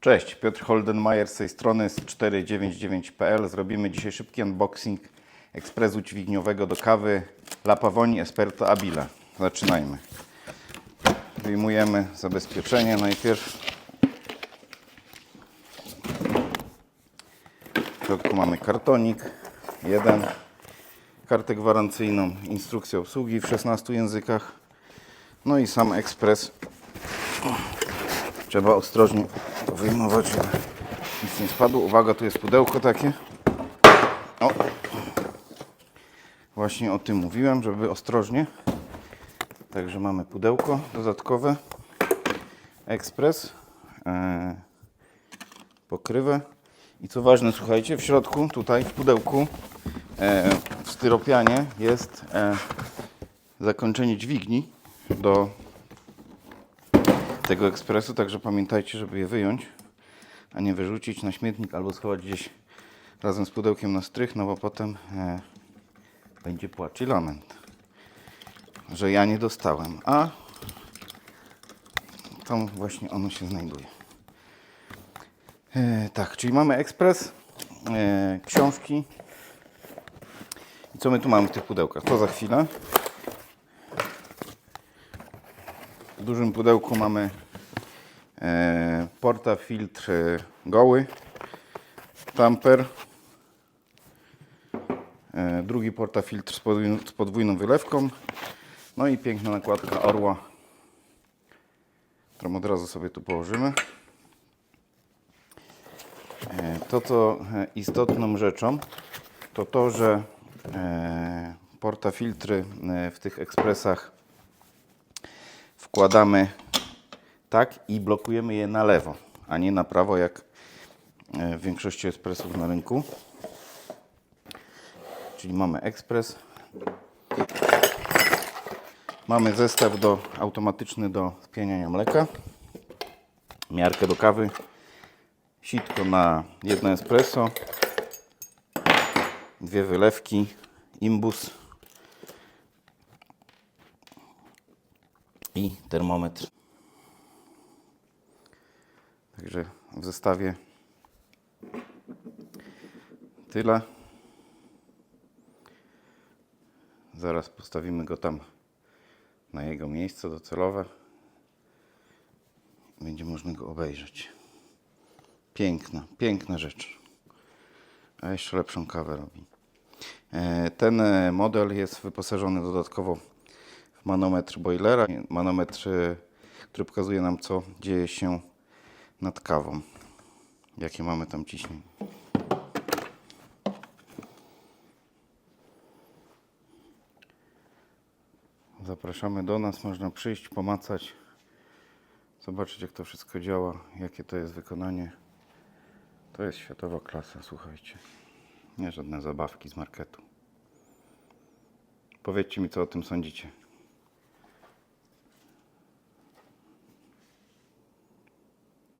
Cześć, Piotr Holdenmajer z tej strony z 499.pl. Zrobimy dzisiaj szybki unboxing ekspresu dźwigniowego do kawy La Pavoni Esperto Abile. Zaczynajmy. Wyjmujemy zabezpieczenie najpierw. W środku mamy kartonik, jeden, kartę gwarancyjną, instrukcję obsługi w 16 językach, no i sam ekspres Trzeba ostrożnie to wyjmować, żeby nic nie spadło. Uwaga, tu jest pudełko takie. O. Właśnie o tym mówiłem, żeby ostrożnie. Także mamy pudełko dodatkowe. Ekspres. E, pokrywę. I co ważne, słuchajcie, w środku, tutaj w pudełku, e, w styropianie jest e, zakończenie dźwigni do tego ekspresu, także pamiętajcie, żeby je wyjąć, a nie wyrzucić na śmietnik albo schować gdzieś razem z pudełkiem na strych, no bo potem e, będzie płacz i lament, że ja nie dostałem, a tam właśnie ono się znajduje. E, tak, czyli mamy ekspres, e, książki. I co my tu mamy w tych pudełkach? To za chwilę. W dużym pudełku mamy portafiltr e, goły, tamper, e, drugi portafiltr z podwójną, wylewką, no i piękna nakładka orła, którą od razu sobie tu położymy. E, To, co e, istotną rzeczą, to to, że e, portafiltry e, w tych ekspresach wkładamy tak i blokujemy je na lewo, a nie na prawo, jak e, w większości ekspresów na rynku. Czyli mamy ekspres. Mamy zestaw do, automatyczny do spieniania mleka, miarkę do kawy, sitko na jedno espresso, dwie wylewki, imbus i termometr. Także w zestawie tyle. Zaraz postawimy go tam na jego miejsce docelowe. Będzie można go obejrzeć. Piękna, piękna rzecz. A jeszcze lepszą kawę robi. E, Ten e, model jest wyposażony dodatkowo w manometr boilera. Manometr, e, który pokazuje nam, co dzieje się nad kawą. Jakie mamy tam ciśnienie. Zapraszamy do nas, można przyjść, pomacać, zobaczyć jak to wszystko działa, jakie to jest wykonanie. To jest światowa klasa, słuchajcie. Nie żadne zabawki z marketu. Powiedzcie mi, co o tym sądzicie.